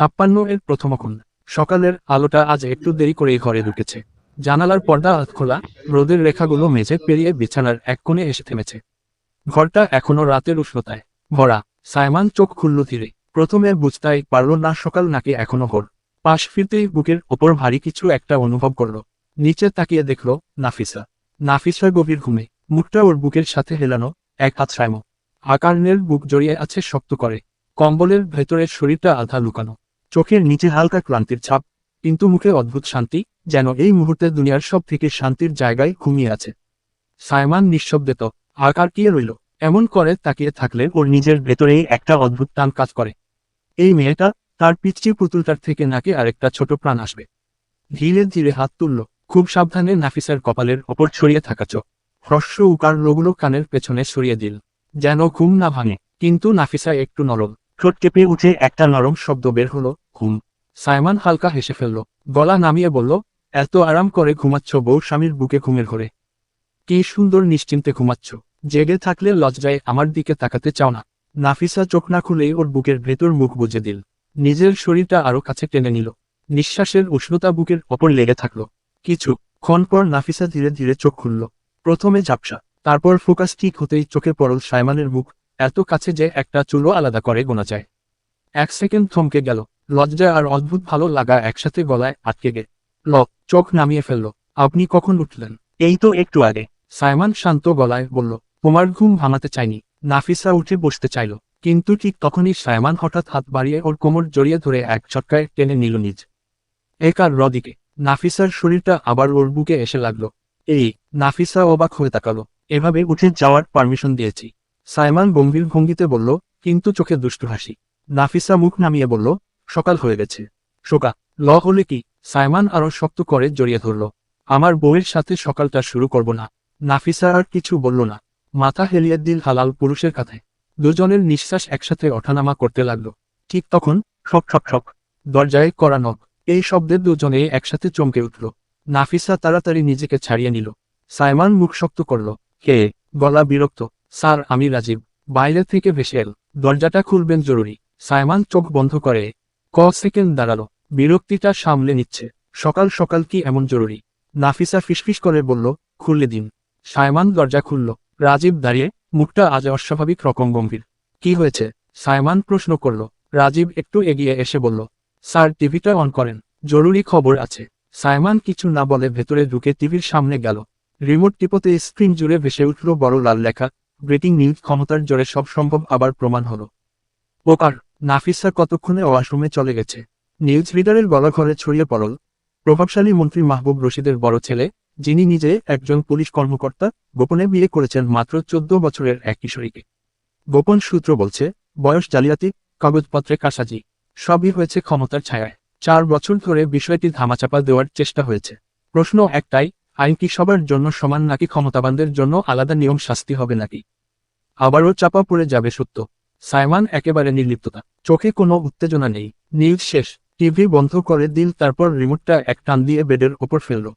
ছাপ্পান্ন এর প্রথমক্ষণ সকালের আলোটা আজ একটু দেরি করে ঘরে ঢুকেছে। জানালার পর্দা খোলা, রোদের রেখাগুলো মেঝে পেরিয়ে বিছানার এক কোণে এসে থেমেছে। ঘরটা এখনও রাতের উষ্ণতায়, ভরা। সাইমান চোখ খুলল ধীরে। প্রথমে বুঝতেই পারল না সকাল নাকি এখনও ভোর। পাশ ফিরতেই বুকের ওপর ভারী কিছু একটা অনুভব করল। নিচে তাকিয়ে দেখল নাফিসা। নাফিসা গভীর ঘুমে, মুখটা ওর বুকের সাথে হেলানো, এক হাত সাইম আকারনের বুক জড়িয়ে আছে শক্ত করে। কম্বলের ভেতরের শরীরটা আধা লুকানো। চোখের নিচে হালকা ক্লান্তির ছাপ, কিন্তু মুখে অদ্ভুত শান্তি, যেন এই মুহূর্তে দুনিয়ার সব থেকে শান্তির জায়গায় ঘুমিয়ে আছে। সাইমান নিঃশব্দেত আকার কি রইল? এমন করে তাকিয়ে থাকলে ওর নিজের ভেতরেই একটা অদ্ভুত টান কাজ করে। এই মেয়েটা, তার পিচ্ছি পুতুলটার থেকে নাকি আরেকটা ছোট প্রাণ আসবে। ধীরে ধীরে হাত তুলল, খুব সাবধানে নাফিসার কপালের ওপর ছড়িয়ে থাকা চোখ। হ্রস্ব উকার লোগুলো কানের পেছনে সরিয়ে দিল, যেন ঘুম না ভাঙে, কিন্তু নাফিসা একটু নরম। ঠোঁট কেঁপে উঠে একটা নরম শব্দ বের হলো, ঘুম। সাইমান হালকা হেসে ফেলল। গলা নামিয়ে বলল, এত আরাম করে ঘুমাচ্ছ বউ স্বামীর বুকে ঘুমের ঘরে। কি সুন্দর নিশ্চিন্তে ঘুমাচ্ছ। জেগে থাকলে লজ্জায় আমার দিকে তাকাতে চাও না। নাফিসা চোখ না খুলেই ওর বুকের ভেতর মুখ বুঝে দিল। নিজের শরীরটা আরও কাছে টেনে নিল। নিঃশ্বাসের উষ্ণতা বুকের ওপর লেগে থাকল। কিছু ক্ষণ পর নাফিসা ধীরে ধীরে চোখ খুলল। প্রথমে ঝাপসা, তারপর ফোকাস ঠিক হতেই চোখে পড়ল সাইমানের মুখ। এত কাছে যে একটা চুলো আলাদা করে গোনা যায়। এক সেকেন্ড থমকে গেল। লজ্জা আর অদ্ভুত ভালো লাগা একসাথে গলায় আটকে গে। ল চোখ নামিয়ে ফেলল। আপনি কখন উঠলেন? এই তো একটু আগে। সাইমান শান্ত গলায় বলল তোমার ঘুম ভাঙাতে চাইনি। নাফিসা উঠে বসতে চাইল। কিন্তু ঠিক তখনই সাইমান হঠাৎ হাত বাড়িয়ে ওর কোমর জড়িয়ে ধরে এক ছটকায় টেনে নিল নিজ। একার রদিকে নাফিসার শরীরটা আবার ওর বুকে এসে লাগল। এই নাফিসা অবাক হয়ে তাকালো। এভাবে উঠে যাওয়ার পারমিশন দিয়েছি। সাইমান গম্ভীর ভঙ্গিতে বলল, কিন্তু চোখে দুষ্টু হাসি। নাফিসা মুখ নামিয়ে বলল, সকাল হয়ে গেছে। শোকা, ল হলে কি? সাইমান আরও শক্ত করে জড়িয়ে ধরল, আমার বউয়ের সাথে সকালটা শুরু করব না। নাফিসা আর কিছু বলল না। মাথা হেলিয়ে দিল হালাল পুরুষের কাঁধে। দুজনের নিঃশ্বাস একসাথে ওঠানামা করতে লাগল। ঠিক তখন ঠক ঠক ঠক দরজায় করা নখ, এই শব্দে দুজনে একসাথে চমকে উঠল। নাফিসা তাড়াতাড়ি নিজেকে ছাড়িয়ে নিল। সাইমান মুখ শক্ত করল, কে? গলা বিরক্ত। স্যার, আমি রাজীব। বাইরে থেকে ভেসেল দরজাটা খুলবেন জরুরি। সাইমান চোখ বন্ধ করে ক সেকেন্ড দাঁড়াল। বিরক্তিটা সামলে নিচ্ছে। সকাল সকাল কি এমন জরুরি? নাফিসা ফিসফিস করে বলল, খুললে দিন। সাইমান দরজা খুলল। রাজীব দাঁড়িয়ে মুখটা আজ অস্বাভাবিক রকম গম্ভীর। কি হয়েছে? সাইমান প্রশ্ন করল। রাজীব একটু এগিয়ে এসে বলল, স্যার, টিভিটা অন করেন। জরুরি খবর আছে। সাইমান কিছু না বলে ভেতরে ঢুকে টিভির সামনে গেল। রিমোট টিপোতে স্ক্রিন জুড়ে ভেসে উঠল বড় লাল লেখা ব্রেকিং নিউজ ক্ষমতার জোরে সব সম্ভব আবার প্রমাণ হলো। ওকার নাফিসা কতক্ষণে ওয়াশরুমে চলে গেছে? নিউজ রিডারের গলা ঘরে ছড়িয়ে পড়ল। প্রভাবশালী মন্ত্রী মাহবুব রশিদের বড় ছেলে, যিনি নিজে একজন পুলিশ কর্মকর্তা, গোপনে বিয়ে করেছেন মাত্র চোদ্দ বছরের এক কিশোরীকে। গোপন সূত্র বলছে, বয়স জালিয়াতি, কাগজপত্রে কাসাজি, সবই হয়েছে ক্ষমতার ছায়ায়। চার বছর ধরে বিষয়টি ধামাচাপা দেওয়ার চেষ্টা হয়েছে। প্রশ্ন একটাই আইন কি সবার জন্য সমান নাকি ক্ষমতাবানদের জন্য আলাদা নিয়ম শাস্তি হবে নাকি? আবারও চাপা পড়ে যাবে সত্য। সাইমান একেবারে নির্লিপ্ততা। চোখে কোনো উত্তেজনা নেই। নিউজ শেষ। টিভি বন্ধ করে দিল, তারপর রিমোটটা এক টান দিয়ে বেডের ওপর ফেলল।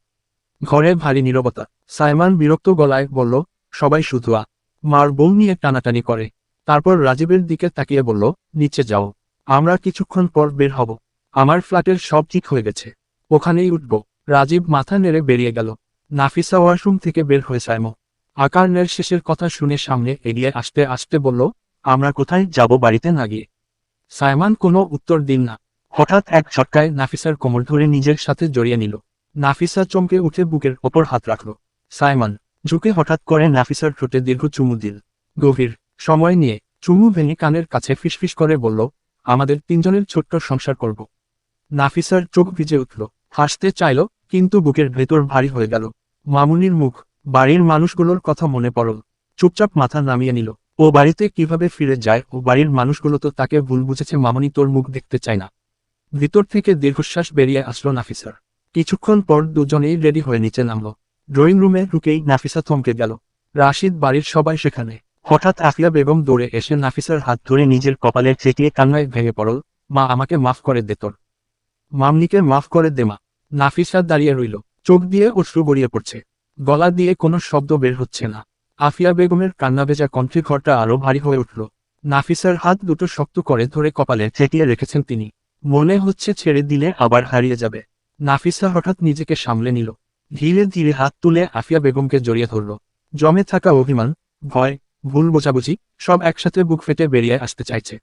ঘরে ভারী নীরবতা। সাইমান বিরক্ত গলায় বলল, সবাই শুধু আ মার বউ নিয়ে টানাটানি করে। তারপর রাজীবের দিকে তাকিয়ে বলল, নিচে যাও। আমরা কিছুক্ষণ পর বের হব। আমার ফ্ল্যাটের সব ঠিক হয়ে গেছে। ওখানেই উঠব। রাজীব মাথা নেড়ে বেরিয়ে গেল। নাফিসা ওয়াশরুম থেকে বের হয়ে সাইমো আকারনের শেষের কথা শুনে সামনে এগিয়ে আসতে আসতে বলল, আমরা কোথায় যাব বাড়িতে না গিয়ে? সাইমান কোনো উত্তর দিন না। হঠাৎ এক ঝটকায় নাফিসার কোমর ধরে নিজের সাথে জড়িয়ে নিল। নাফিসা চমকে উঠে বুকের ওপর হাত রাখল। সাইমান, ঝুঁকে হঠাৎ করে নাফিসার ঠোঁটে দীর্ঘ চুমু দিল। গভীর সময় নিয়ে চুমু ভেঙে কানের কাছে ফিসফিস করে বলল, আমাদের তিনজনের ছোট্ট সংসার করব। নাফিসার চোখ ভিজে উঠল, হাসতে চাইল কিন্তু বুকের ভেতর ভারী হয়ে গেল। মামুনির মুখ, বাড়ির মানুষগুলোর কথা মনে পড়ল। চুপচাপ মাথা নামিয়ে নিল। ও বাড়িতে কীভাবে ফিরে যায় ও বাড়ির মানুষগুলো তো তাকে ভুল বুঝেছে, মামুনি তোর মুখ দেখতে চায় না। ভিতর থেকে দীর্ঘশ্বাস বেরিয়ে আসলো নাফিসার। কিছুক্ষণ পর দুজনেই রেডি হয়ে নিচে নামলো। ড্রয়িং রুমে ঢুকেই নাফিসা থমকে গেল। রাশিদ বাড়ির সবাই সেখানে। হঠাৎ আফিয়া বেগম দৌড়ে এসে নাফিসার হাত ধরে নিজের কপালে চেটিয়ে কান্নায় ভেঙে পড়ল, মা, আমাকে মাফ করে দে তোর। মামনিকে মাফ করে দে, মা। নাফিসা দাঁড়িয়ে রইল। চোখ দিয়ে অশ্রু গড়িয়ে পড়ছে। গলা দিয়ে কোনো শব্দ বের হচ্ছে না। আফিয়া বেগমের কান্না ভেজা কণ্ঠে ঘরটা আরও ভারী হয়ে উঠল। নাফিসার হাত দুটো শক্ত করে ধরে কপালে ঠেকিয়ে রেখেছেন তিনি। মনে হচ্ছে ছেড়ে দিলে আবার হারিয়ে যাবে। নাফিসা হঠাৎ নিজেকে সামলে নিল। ধীরে ধীরে হাত তুলে আফিয়া বেগমকে জড়িয়ে ধরল। জমে থাকা অভিমান, ভয়, ভুল বোঝাবুঝি সব একসাথে বুক ফেটে বেরিয়ে আসতে চাইছে।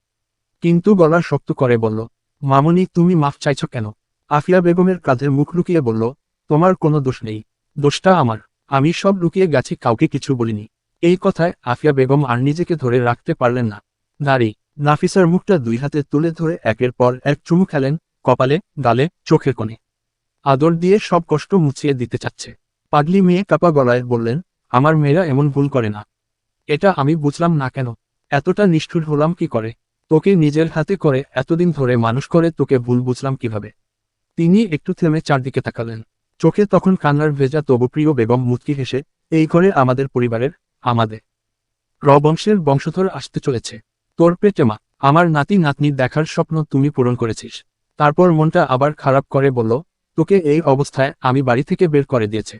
কিন্তু গলা শক্ত করে বলল, মামনি, তুমি মাফ চাইছ কেন? আফিয়া বেগমের কাঁধে মুখ লুকিয়ে বলল, তোমার কোনো দোষ নেই। দোষটা আমার। আমি সব লুকিয়ে গেছি, কাউকে কিছু বলিনি। এই কথায় আফিয়া বেগম আর নিজেকে ধরে রাখতে পারলেন না। নারী, নাফিসার মুখটা দুই হাতে তুলে ধরে একের পর এক চুমু খেলেন, কপালে, গালে, চোখের কোণে। আদর দিয়ে সব কষ্ট মুছিয়ে দিতে চাচ্ছে। পাগলি মেয়ে কাপা গলায় বললেন, আমার মেয়েরা এমন ভুল করে না। এটা আমি বুঝলাম না কেন? এতটা নিষ্ঠুর হলাম কি করে? তোকে নিজের হাতে করে এতদিন ধরে মানুষ করে তোকে ভুল বুঝলাম কীভাবে? তিনি একটু থেমে চারদিকে তাকালেন। চোখে তখন কান্নার ভেজা তবু প্রিয় বেগম মুচকি হেসে, এই করে আমাদের পরিবারের, আমাদের। রবংশের বংশধর আসতে চলেছে। তোর পেটে মা, আমার নাতি নাতনি দেখার স্বপ্ন তুমি পূরণ করেছিস। তারপর মনটা আবার খারাপ করে বলল, তোকে এই অবস্থায় আমি বাড়ি থেকে বের করে দিয়েছে।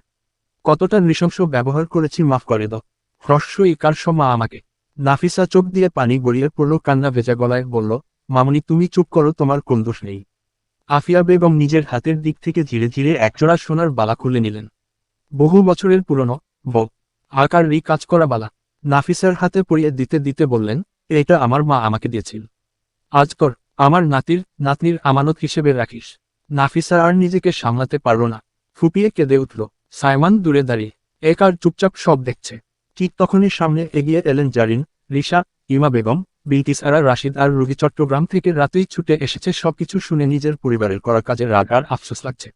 কতটা নৃশংস ব্যবহার করেছি মাফ করে দাও। হ্রস্ব ইকার মা আমাকে নাফিসা চোখ দিয়ে পানি গড়িয়ে পড়ল কান্না ভেজা গলায়, বলল, মামনি তুমি চুপ করো, তোমার কোন দোষ নেই। আফিয়া বেগম নিজের হাতের দিক থেকে ধীরে ধীরে একজোড়া সোনার বালা খুলে নিলেন। বহু বছরের পুরনো ব আকার রি কাজ করা বালা? নাফিসার হাতে পরিয়ে দিতে দিতে বললেন, এটা আমার মা আমাকে দিয়েছিল। আজ কর আমার নাতির, নাতনির আমানত হিসেবে রাখিস। নাফিসা আর নিজেকে সামলাতে পারল না। ফুপিয়ে কেঁদে উঠল, সাইমান, দূরে দাঁড়িয়ে। এক আর চুপচাপ সব দেখছে। ঠিক তখনই সামনে এগিয়ে এলেন জারিন, রিশা, ইমা বেগম বিলকিস আরা রাশিদ আর রুগী চট্টগ্রাম থেকে রাতেই ছুটে এসেছে, সবকিছু শুনে নিজের পরিবারের করা কাজে রাগ আর আফসোস লাগছে।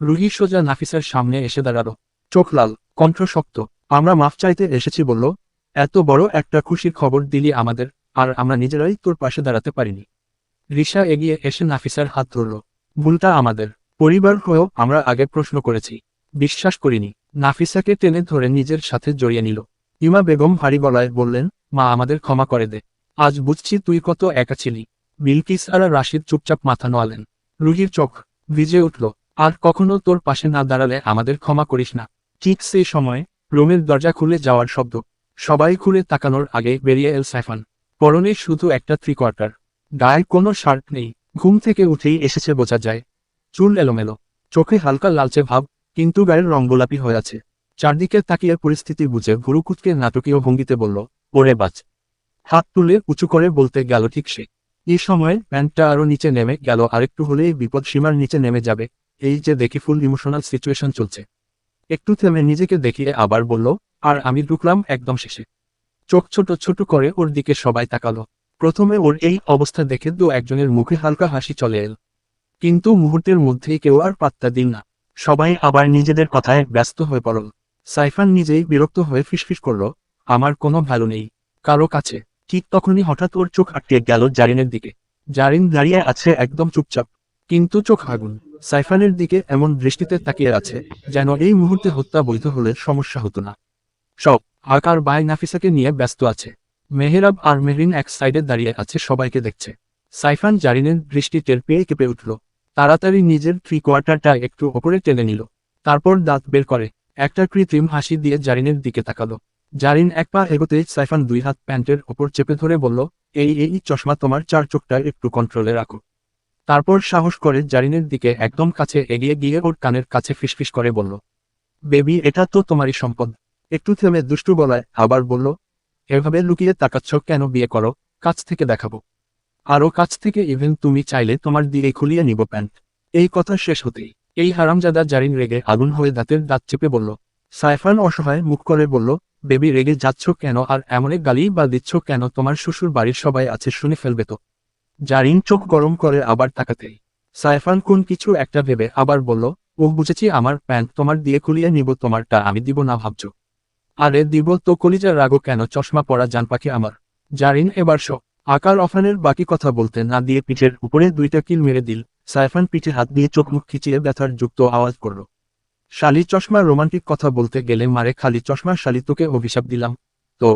রুহি সোজা নাফিসার সামনে এসে দাঁড়াল। চোখ লাল, কণ্ঠ শক্ত, আমরা মাফ চাইতে এসেছি, বলল। এত বড় একটা খুশির খবর দিলি আমাদের, আর আমরা নিজেরাই তোর পাশে দাঁড়াতে পারিনি। রিসা এগিয়ে এসে নাফিসার হাত ধরল। ভুলটা আমাদের, পরিবার হয়েও আমরা আগে প্রশ্ন করেছি, বিশ্বাস করিনি। নাফিসাকে টেনে ধরে নিজের সাথে জড়িয়ে নিল। ইমা বেগম ভারী গলায় বললেন, মা আমাদের ক্ষমা করে দে। আজ বুঝছি তুই কত একা ছিলি। বিলকিস আর রাশিদ চুপচাপ মাথা নোয়ালেন। রুহির চোখ ভিজে উঠল। আর কখনো তোর পাশে না দাঁড়ালে আমাদের ক্ষমা করিস না। ঠিক সেই সময় রুমের দরজা খুলে যাওয়ার শব্দ। সবাই খুলে তাকানোর আগে বেরিয়ে এল সাইফান। পরনে শুধু একটা থ্রি কোয়ার্টার গায়ে কোনো শার্ট নেই। ঘুম থেকে উঠেই এসেছে বোঝা যায়। চুল এলোমেলো। চোখে হালকা লালচে ভাব, কিন্তু গায়ের রং গোলাপি হয়ে আছে। চারদিকে তাকিয়ে পরিস্থিতি বুঝে ভুরুকুটকে নাটকীয় ভঙ্গিতে বলল, ওরে বাচ। হাত তুলে উঁচু করে বলতে গেল, ঠিক সে। এই সময় প্যান্টটা আরও নিচে নেমে গেল, আরেকটু হলেই বিপদ সীমার নিচে নেমে যাবে। এই যে দেখি ফুল ইমোশনাল সিচুয়েশন চলছে। একটু থেমে নিজেকে দেখিয়ে আবার বলল, আর আমি ঢুকলাম একদম শেষে। চোখ ছোট ছোট করে ওর দিকে সবাই তাকালো। প্রথমে ওর এই অবস্থা দেখে দু একজনের মুখে হালকা হাসি চলে এল। কিন্তু মুহূর্তের মধ্যেই কেউ আর পাত্তা দিল না। সবাই আবার নিজেদের কথায় ব্যস্ত হয়ে পড়ল। সাইফান নিজেই বিরক্ত হয়ে ফিসফিস করল, আমার কোনো ভালো নেই। কারও কাছে। ঠিক তখনই হঠাৎ ওর চোখ আটকে গেল জারিনের দিকে। জারিন দাঁড়িয়ে আছে একদম চুপচাপ। কিন্তু চোখ আগুন। সাইফানের দিকে এমন দৃষ্টিতে তাকিয়ে আছে, যেন এই মুহূর্তে হত্যা বৈধ হলে সমস্যা হতো না। সব আকার বাই নাফিসাকে নিয়ে ব্যস্ত আছে। মেহেরাব আর মেহরিন এক সাইডে দাঁড়িয়ে আছে, সবাইকে দেখছে। সাইফান জারিনের দৃষ্টি টের পেয়ে কেঁপে উঠল। তাড়াতাড়ি নিজের থ্রি কোয়ার্টারটা একটু ওপরে টেনে নিল। তারপর দাঁত বের করে। একটা কৃত্রিম হাসি দিয়ে জারিনের দিকে তাকালো। জারিন এক পা এগোতে সাইফান দুই হাত প্যান্টের ওপর চেপে ধরে বলল, এই এই চশমা তোমার চার চোখটা একটু কন্ট্রোলে রাখো। তারপর সাহস করে জারিনের দিকে একদম কাছে এগিয়ে গিয়ে ওর কানের কাছে ফিসফিস করে বলল, বেবি, এটা তো তোমারই সম্পদ। একটু থেমে দুষ্টু গলায় আবার বলল, এভাবে লুকিয়ে তাকাচ্ছ কেন বিয়ে করো? কাছ থেকে দেখাবো। আরও কাছ থেকে ইভেন তুমি চাইলে তোমার দিয়ে খুলিয়ে নিব প্যান্ট। এই কথা শেষ হতেই এই হারামজাদা জারিন রেগে আগুন হয়ে দাঁতের দাঁত চেপে বলল, সাইফান অসহায় মুখ করে বলল বেবি রেগে যাচ্ছ কেন? আর এমন এক গালি বা দিচ্ছ কেন? তোমার শ্বশুর বাড়ির সবাই আছে, শুনে ফেলবে তো। জারিন চোখ গরম করে আবার তাকাতেই। সাইফান, কোন কিছু একটা ভেবে আবার বলল ও বুঝেছি আমার প্যান্ট তোমার দিয়ে খুলিয়ে নিব, তোমারটা আমি দিব না ভাবছ। আরে, দিব তো কলিজা রাগো কেন? চশমা পরা জান পাখি আমার। জারিন, এবার শো। আকার অফানের বাকি কথা বলতে না দিয়ে পিঠের উপরে দুইটা কিল মেরে দিল। সাইফান পিঠে হাত দিয়ে চোখ মুখ খিচিয়ে ব্যথার যুক্ত আওয়াজ করল। শালি চশমা রোমান্টিক কথা বলতে গেলে মারে খালি চশমা, শালি তোকে অভিশাপ দিলাম। তো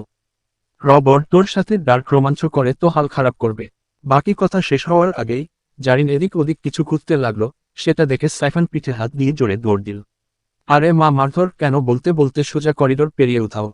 রবর তোর সাথে ডার্ক রোমাঞ্চ করে তো হাল খারাপ করবে। বাকি কথা শেষ হওয়ার আগেই জারিন এদিক ওদিক কিছু খুঁজতে লাগল, সেটা দেখে সাইফান পিঠে হাত দিয়ে জোরে দৌড় দিল। আরে মা, মারধর কেন? বলতে বলতে সোজা করিডোর পেরিয়ে উঠাও।